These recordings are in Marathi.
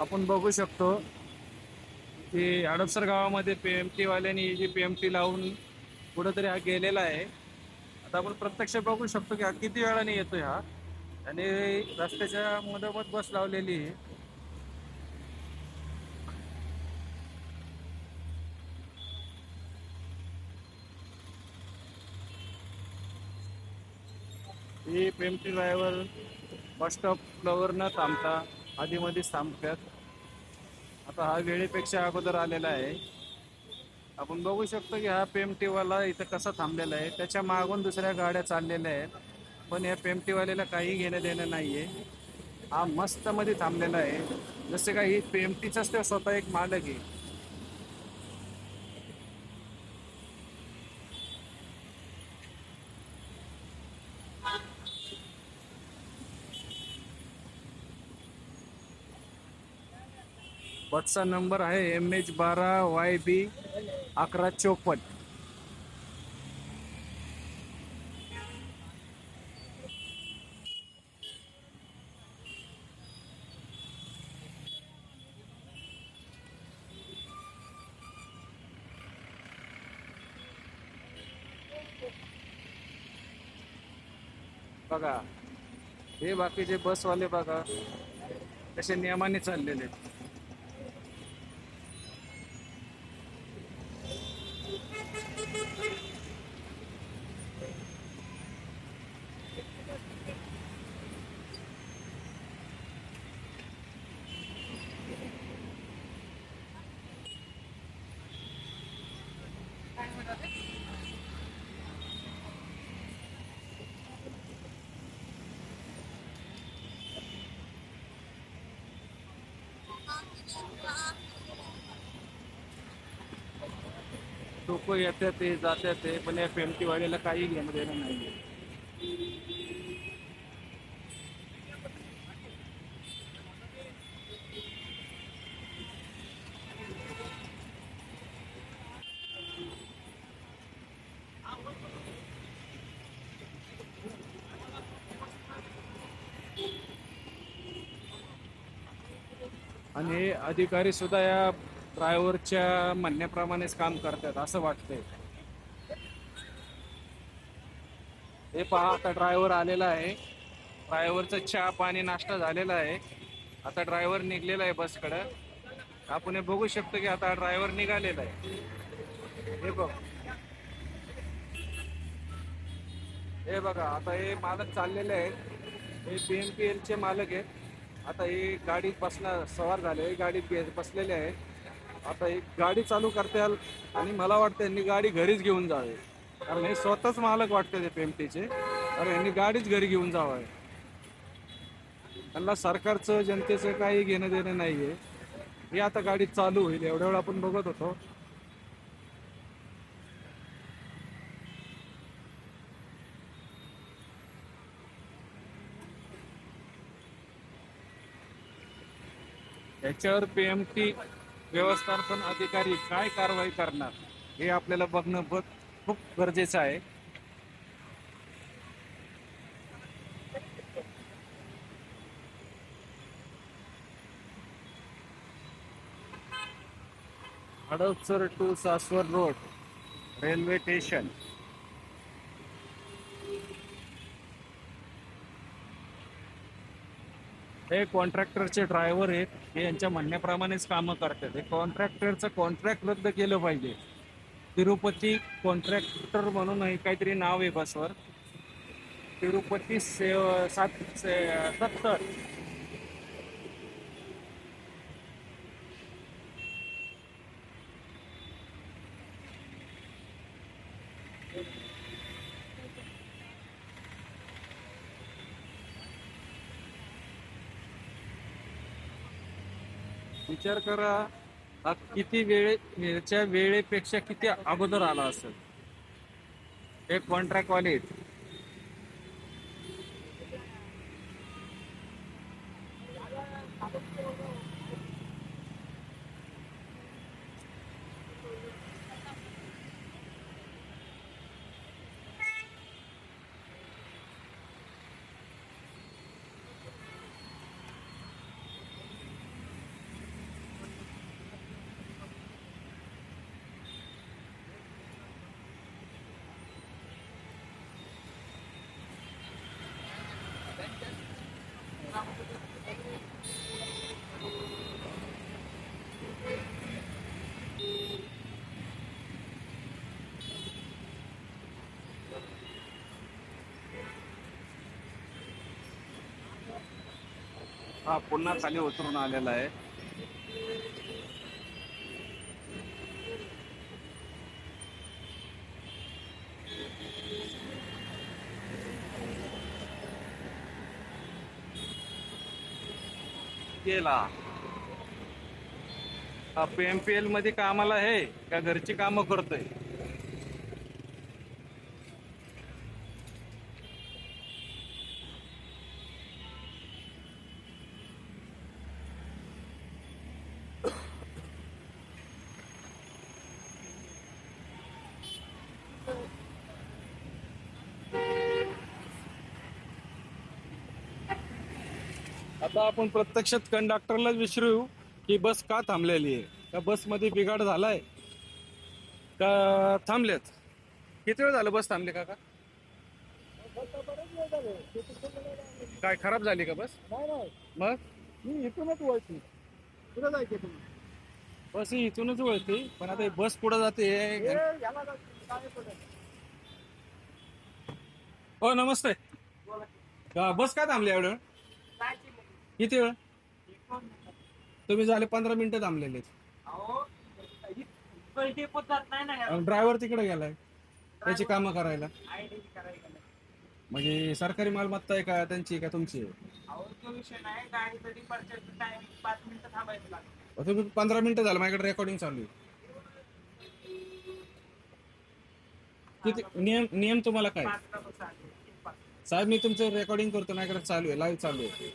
आपण बघू शकतो की हडपसर गावामध्ये पी एम टीवाल्यांनी ही जी पी एम टी लावून कुठंतरी हा गेलेला आहे. आता आपण प्रत्यक्ष बघू शकतो की हा किती वेळाने येतोय हा. आणि रस्त्याच्या मधोमध बस लावलेली आहे. ही P M T driver bus स्टॉपवर न थांबता आधीमध्येच थांबतात आता हा वेळेपेक्षा अगोदर आलेला आहे. आपण बघू शकतो की हा पेमटीवाला इथं कसा थांबलेला आहे. त्याच्या मागून दुसऱ्या गाड्या चाललेल्या आहेत. पण या पेमटीवाल्याला काही घेणं देणं नाही आहे हा मस्तमध्ये थांबलेला आहे. जसे काही पेमटीचाच एम ते स्वतः एक मालक आहे. बसचा नंबर आहे एम एच बारा वाय बी अकरा चोपन्न बघा हे बाकीचे बसवाले बघा तसे नियमाने चाललेले आहेत. लोक येतात ते जातात ते पण या पेमटी काही घेणं देणं नाही आणि हे अधिकारी सुद्धा या ड्रायव्हरच्या म्हणण्याप्रमाणेच काम करतात असं वाटतंय. हे पहा आता ड्रायव्हर आलेला आहे. ड्रायव्हरचा चहा पाणी नाश्ता झालेला आहे. आता ड्रायव्हर निघलेला आहे बसकडं. आपण हे बघू शकतो की आता ड्रायव्हर निघालेला आहे. हे बघ. हे बघा आता हे मालक चाललेले आहेत. हे पी एम पी एलचे मालक आहेत. आता हे गाडीत बसला सवार झाले गाडीत बसलेले आहेत आता ही गाडी चालू करताल आणि मला वाटतं यांनी गाडी घरीच घेऊन जावे. कारण हे स्वतःच मालक वाटते ते पेमटीचे. कारण यांनी गाडीच घरी घेऊन जावं त्यांना सरकारचं जनतेचं काही घेणं देणं नाहीये. ही आता गाडी चालू होईल. एवढ्या वेळ आपण बघत होतो. याच्यावर पी एम टी व्यवस्थापन अधिकारी काय कारवाई करणार हे आपल्याला बघणं ब खूप गरजेचं आहे. Hadapsar to Saswad road railway station. हे कॉन्ट्रॅक्टरचे ड्रायव्हर आहेत हे यांच्या म्हणण्याप्रमाणेच कामं करतात. हे कॉन्ट्रॅक्टरचं कॉन्ट्रॅक्ट रद्द केलं पाहिजे. तिरुपती कॉन्ट्रॅक्टर म्हणून हे काहीतरी नाव आहे बसवर. तिरुपती से सात से सत्तर. विचार करा हा किती वेळेच्या वेळेपेक्षा किती अगोदर आला असेल? हे कॉन्ट्रॅक्ट वाले आहेत. हा पुन्हा खाली उतरून आलेला आहे. केला हा एलमध्ये कामाला आहे का घरची कामं करतोय? आता आपण प्रत्यक्षात कंडक्टरलाच विचारू की बस का थांबलेली आहे? का बसमध्ये बिघाड झालाय? का थांबलेत? किती वेळ झालं बस थांबली काका? काय खराब झाली का बस? मग? मी इथूनच वळती. कुठं जायचे तुम्ही? बस ही इथूनच वळते पण आता ही बस पुढे जाते काय? हो नमस्ते. का बस का थांबली एवढं. किती वेळ? तुम्ही झाले पंधरा मिनिटं थांबलेले. ड्रायव्हर तिकडे गेलाय. त्याची कामं करायला. म्हणजे सरकारी मालमत्ता आहे का त्यांची का तुमची? तुम्ही पंधरा मिनिटं झालं माझ्याकडे रेकॉर्डिंग चालू आहे. किती नियम नियम तुम्हाला काय? साहेब मी तुमचं रेकॉर्डिंग करतो माझ्याकडे चालू आहे लाईव्ह चालू आहे.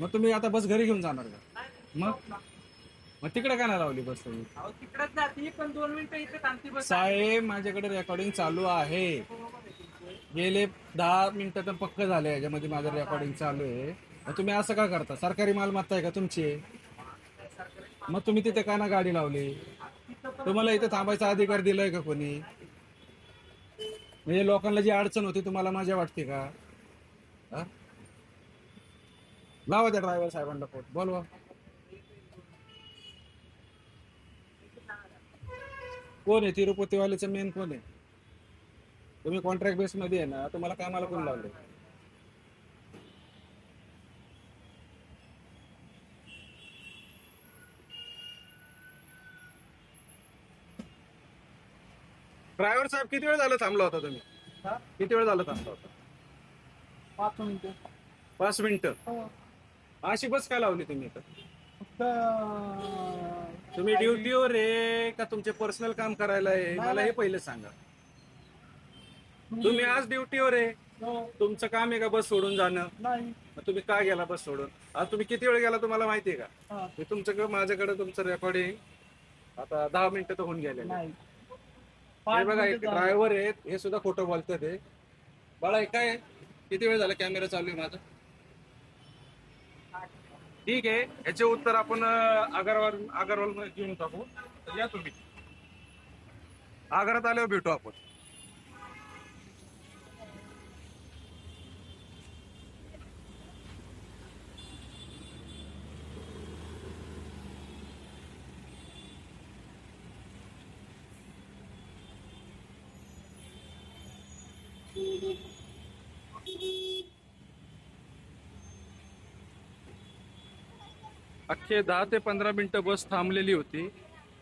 मग तुम्ही आता बस घरी घेऊन जाणार का? मग? मग तिकडे का नाही लावली बस तुम्ही? अहो तिकडच जाते पण दोन मिनिटं इथे थांबती बस साहेब माझ्याकडे रेकॉर्डिंग चालू आहे. बरोबर आहे तुमचं. गेले दहा मिनिटं तर पक्क झाले याच्यामध्ये माझं रेकॉर्डिंग चालू आहे. मग तुम्ही असं का करता? सरकारी मालमत्ता आहे का तुमची? मग तुम्ही तिथे का ना गाडी लावली? तुम्हाला इथे थांबायचा अधिकार दिलाय का कोणी? म्हणजे लोकांना जी अडचण होती तुम्हाला मजा वाटते का? हा? लावा त्या ड्रायव्हर साहेबांना फोन बोलवा. कोण आहे? तिरुपतीवाल्याचं मेन कोण आहे? तुम्ही कॉन्ट्रॅक्ट बेस मध्ये आहे ना तुम्हाला कामाला कोण लावलं ड्रायव्हर साहेब किती वेळ झालं थांबला होता तुम्ही? किती वेळ झालं थांबला होता? पाच मिनिटं. पाच मिनिटं. हो. अशी बस का लावली तुम्ही इथं? फक्त तुम्ही ड्युटीवर आहे का तुमचे पर्सनल काम करायला आहे? मला हे. पहिले सांगा. तुम्ही आज ड्युटीवर आहे. हो, तुमचं काम आहे का बस सोडून जाणं? नाही. मग तुम्ही का गेला बस सोडून? आज तुम्ही किती वेळ गेला तुम्हाला माहिती आहे का? हे. तुमच्याकडे माझ्याकडे तुमचं रेकॉर्डिंग आता दहा मिनिटं तर होऊन गेले हे बघा एक. ड्रायव्हर आहेत. हे सुद्धा खोटं बोलतात हे. बाळा काय? किती वेळ झाला कॅमेरा चालू आहे माझा? ठीक आहे. याचे उत्तर आपण अं, अगरवाल अगरवाल घेऊन टाकू. तर या तुम्ही. आगारात आल्यावर भेटू आपण. अख्खे दहा ते पंधरा मिनटं बस थांबलेली होती.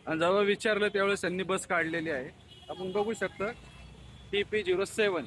आणि जेव्हा विचारलं त्यावेळेस त्यांनी बस काढलेली आहे. आपण बघू शकतो टी पी झिरो सेवन